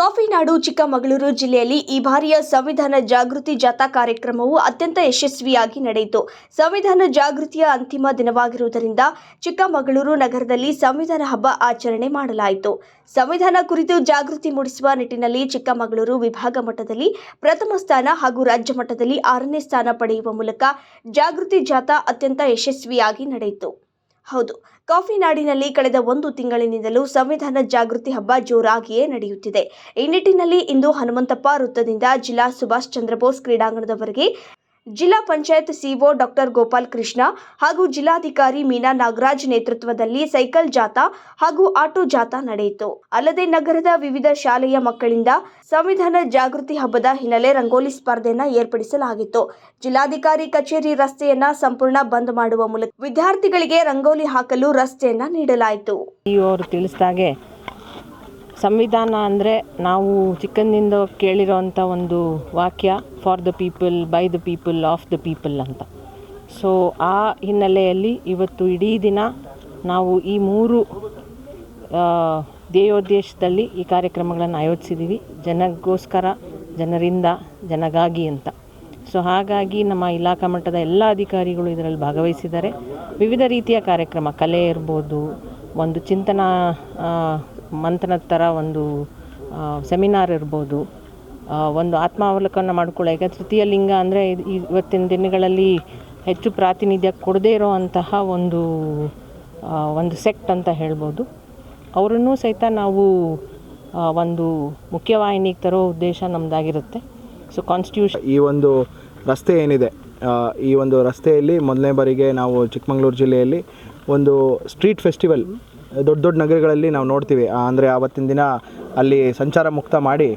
Coffee ನಾಡು ಚಿಕ್ಕಮಗಳೂರು ಜಿಲ್ಲೆಯಲ್ಲಿ ಈ ಬಾರಿಯ ಸಂವಿಧಾನ ಜಾಗೃತಿ ಜಾಥಾ ಕಾರ್ಯಕ್ರಮವು ಅತ್ಯಂತ ಯಶಸ್ವಿಯಾಗಿ ನಡೆಯಿತು. ಸಂವಿಧಾನ ಜಾಗೃತಿಯ ಅಂತಿಮ ದಿನವಾಗಿರುವುದರಿಂದ ಚಿಕ್ಕಮಗಳೂರು ನಗರದಲ್ಲಿ ಸಂವಿಧಾನ ಹಬ್ಬ ಆಚರಣೆ ಮಾಡಲಾಯಿತು. ಸಂವಿಧಾನ ಕುರಿತು ಜಾಗೃತಿ ಮೂಡಿಸುವ ನಿಟ್ಟಿನಲ್ಲಿ ಚಿಕ್ಕಮಗಳೂರು ವಿಭಾಗ ಮಟ್ಟದಲ್ಲಿ ಪ್ರಥಮ ಸ್ಥಾನ ಹಾಗೂ ರಾಜ್ಯ ಮಟ್ಟದಲ್ಲಿ ಆರನೇ ಸ್ಥಾನ ಪಡೆಯುವ ಮೂಲಕ ಜಾಗೃತಿ ಜಾಥಾ ಅತ್ಯಂತ ಯಶಸ್ವಿಯಾಗಿ ನಡೆಯಿತು. ಹೌದು, ಕಾಫಿ ನಾಡಿನಲ್ಲಿ ಕಳೆದ ಒಂದು ತಿಂಗಳಿನಿಂದಲೂ ಸಂವಿಧಾನ ಜಾಗೃತಿ ಹಬ್ಬ ಜೋರಾಗಿಯೇ ನಡೆಯುತ್ತಿದೆ. ಈ ನಿಟ್ಟಿನಲ್ಲಿ ಇಂದು ಹನುಮಂತಪ್ಪ ವೃತ್ತದಿಂದ ಜಿಲ್ಲಾ ಸುಭಾಷ್ ಚಂದ್ರ ಬೋಸ್ ಕ್ರೀಡಾಂಗಣದವರೆಗೆ ಜಿಲ್ಲಾ ಪಂಚಾಯತ್ ಸಿಒ ಡಾಕ್ಟರ್ ಗೋಪಾಲ್ ಕೃಷ್ಣ ಹಾಗೂ ಜಿಲ್ಲಾಧಿಕಾರಿ ಮೀನಾ ನಾಗರಾಜ್ ನೇತೃತ್ವದಲ್ಲಿ ಸೈಕಲ್ ಜಾಥಾ ಹಾಗೂ ಆಟೋ ಜಾಥಾ ನಡೆಯಿತು. ಅಲ್ಲದೆ ನಗರದ ವಿವಿಧ ಶಾಲೆಯ ಮಕ್ಕಳಿಂದ ಸಂವಿಧಾನ ಜಾಗೃತಿ ಹಬ್ಬದ ಹಿನ್ನೆಲೆ ರಂಗೋಲಿ ಸ್ಪರ್ಧೆಯನ್ನ ಏರ್ಪಡಿಸಲಾಗಿತ್ತು. ಜಿಲ್ಲಾಧಿಕಾರಿ ಕಚೇರಿ ರಸ್ತೆಯನ್ನ ಸಂಪೂರ್ಣ ಬಂದ್ ಮಾಡುವ ಮೂಲಕ ವಿದ್ಯಾರ್ಥಿಗಳಿಗೆ ರಂಗೋಲಿ ಹಾಕಲು ರಸ್ತೆಯನ್ನ ನೀಡಲಾಯಿತು. ತಿಳಿಸಿದಾಗೆ ಸಂವಿಧಾನ ಅಂದರೆ ನಾವು ಚಿಕ್ಕಂದಿಂದ ಕೇಳಿರೋವಂಥ ಒಂದು ವಾಕ್ಯ for the people by the people of the people ಅಂತ. ಸೊ ಆ ಹಿನ್ನೆಲೆಯಲ್ಲಿ ಇವತ್ತು ಇಡೀ ದಿನ ನಾವು ಈ ಮೂರು ಧ್ಯೇಯೋದ್ದೇಶದಲ್ಲಿ ಈ ಕಾರ್ಯಕ್ರಮಗಳನ್ನು ಆಯೋಜಿಸಿದ್ದೀವಿ. ಜನಗೋಸ್ಕರ ಜನರಿಂದ, ಜನಗಾಗಿ ಅಂತ. ಸೊ ಹಾಗಾಗಿ ನಮ್ಮ ಇಲಾಖಾ ಮಟ್ಟದ ಎಲ್ಲ ಅಧಿಕಾರಿಗಳು ಇದರಲ್ಲಿ ಭಾಗವಹಿಸಿದ್ದಾರೆ. ವಿವಿಧ ರೀತಿಯ ಕಾರ್ಯಕ್ರಮ, ಕಲೆ ಇರ್ಬೋದು ಒಂದು ಚಿಂತನಾ ಮಂಥನದ ಥರ ಒಂದು ಸೆಮಿನಾರ್ ಇರ್ಬೋದು. ಒಂದು ಆತ್ಮಾವಲೋಕನ ಈಗ ತೃತೀಯ ಲಿಂಗ ಅಂದರೆ ಇವತ್ತಿನ ದಿನಗಳಲ್ಲಿ ಹೆಚ್ಚು ಪ್ರಾತಿನಿಧ್ಯ ಕೊಡದೇ ಇರೋವಂತಹ ಒಂದು ಒಂದು ಸೆಕ್ಟ್ ಅಂತ ಹೇಳ್ಬೋದು. ಅವರನ್ನೂ ಸಹಿತ ನಾವು ಒಂದು ಮುಖ್ಯವಾಹಿನಿಗೆ ತರೋ ಉದ್ದೇಶ ನಮ್ಮದಾಗಿರುತ್ತೆ ಸೊ ಕಾನ್ಸ್ಟಿಟ್ಯೂಷನ್ ಈ ಒಂದು ರಸ್ತೆ ಏನಿದೆ? ಈ ಒಂದು ರಸ್ತೆಯಲ್ಲಿ ಮೊದಲನೇ ಬಾರಿಗೆ ನಾವು ಚಿಕ್ಕಮಗಳೂರು ಜಿಲ್ಲೆಯಲ್ಲಿ ಒಂದು ಸ್ಟ್ರೀಟ್ ಫೆಸ್ಟಿವಲ್ ದೊಡ್ಡ ದೊಡ್ಡ ನಗರಗಳಲ್ಲಿ ನಾವು ನೋಡ್ತೀವಿ. ಅಂದರೆ ಆವತ್ತಿನ ದಿನ ಅಲ್ಲಿ ಸಂಚಾರ ಮುಕ್ತ ಮಾಡಿ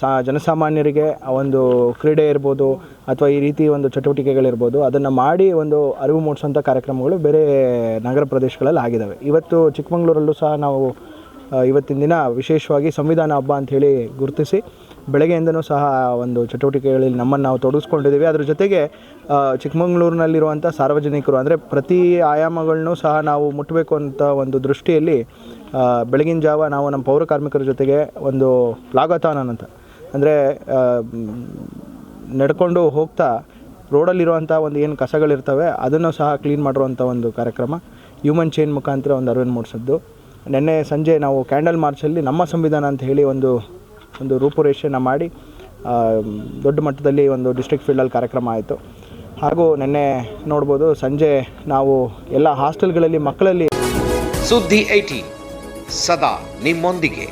ಸಾ, ಜನಸಾಮಾನ್ಯರಿಗೆ ಒಂದು ಕ್ರೀಡೆ ಇರ್ಬೋದು, ಅಥವಾ ಈ ರೀತಿ ಒಂದು ಚಟುವಟಿಕೆಗಳಿರ್ಬೋದು, ಅದನ್ನು ಮಾಡಿ ಒಂದು ಅರಿವು ಮೂಡಿಸುವಂಥ ಕಾರ್ಯಕ್ರಮಗಳು ಬೇರೆ ನಗರ ಪ್ರದೇಶಗಳಲ್ಲಿ ಆಗಿದ್ದಾವೆ ಇವತ್ತು ಚಿಕ್ಕಮಗಳೂರಲ್ಲೂ ಸಹ ನಾವು ಇವತ್ತಿನ ದಿನ ವಿಶೇಷವಾಗಿ ಸಂವಿಧಾನ ಹಬ್ಬ ಅಂಥೇಳಿ ಗುರುತಿಸಿ ಬೆಳಗ್ಗೆಯಿಂದನೂ ಸಹ ಒಂದು ಚಟುವಟಿಕೆಗಳಲ್ಲಿ ನಮ್ಮನ್ನು ನಾವು ತೊಡಗಿಸ್ಕೊಂಡಿದ್ದೀವಿ. ಅದ್ರ ಜೊತೆಗೆ ಚಿಕ್ಕಮಗಳೂರಿನಲ್ಲಿರುವಂಥ ಸಾರ್ವಜನಿಕರು ಅಂದರೆ ಪ್ರತಿ ಆಯಾಮಗಳನ್ನೂ ಸಹ ನಾವು ಮುಟ್ಟಬೇಕು ಅಂತ ಒಂದು ದೃಷ್ಟಿಯಲ್ಲಿ ಬೆಳಗಿನ ಜಾವ ನಾವು ನಮ್ಮ ಪೌರ ಕಾರ್ಮಿಕರ ಜೊತೆಗೆ ಒಂದು ಲಾಗತಾನನ್ ಅಂತ ಅಂದರೆ ನಡ್ಕೊಂಡು ಹೋಗ್ತಾ ರೋಡಲ್ಲಿರುವಂಥ ಒಂದು ಏನು ಕಸಗಳಿರ್ತವೆ ಅದನ್ನು ಸಹ ಕ್ಲೀನ್ ಮಾಡಿರುವಂಥ ಒಂದು ಕಾರ್ಯಕ್ರಮ, ಹ್ಯೂಮನ್ ಚೈನ್ ಮುಖಾಂತರ ಒಂದು ಅರಿವನ್ನು ಮೂಡಿಸಿದ್ದು ನಿನ್ನೆ ಸಂಜೆ ನಾವು ಕ್ಯಾಂಡಲ್ ಮಾರ್ಚಲ್ಲಿ ನಮ್ಮ ಸಂವಿಧಾನ ಅಂತ ಹೇಳಿ ಒಂದು ಒಂದು ರೂಪುರೇಷೆಯನ್ನು ಮಾಡಿ ದೊಡ್ಡ ಮಟ್ಟದಲ್ಲಿ ಒಂದು ಡಿಸ್ಟ್ರಿಕ್ಟ್ ಫೀಲ್ಡಲ್ಲಿ ಕಾರ್ಯಕ್ರಮ ಆಯಿತು. ಹಾಗೂ ನಿನ್ನೆ ನೋಡ್ಬೋದು ಸಂಜೆ ನಾವು ಎಲ್ಲ ಹಾಸ್ಟೆಲ್ಗಳಲ್ಲಿ ಮಕ್ಕಳಲ್ಲಿ ಸುದ್ದಿ ಐಟಿ ಸದಾ ನಿಮ್ಮೊಂದಿಗೆ.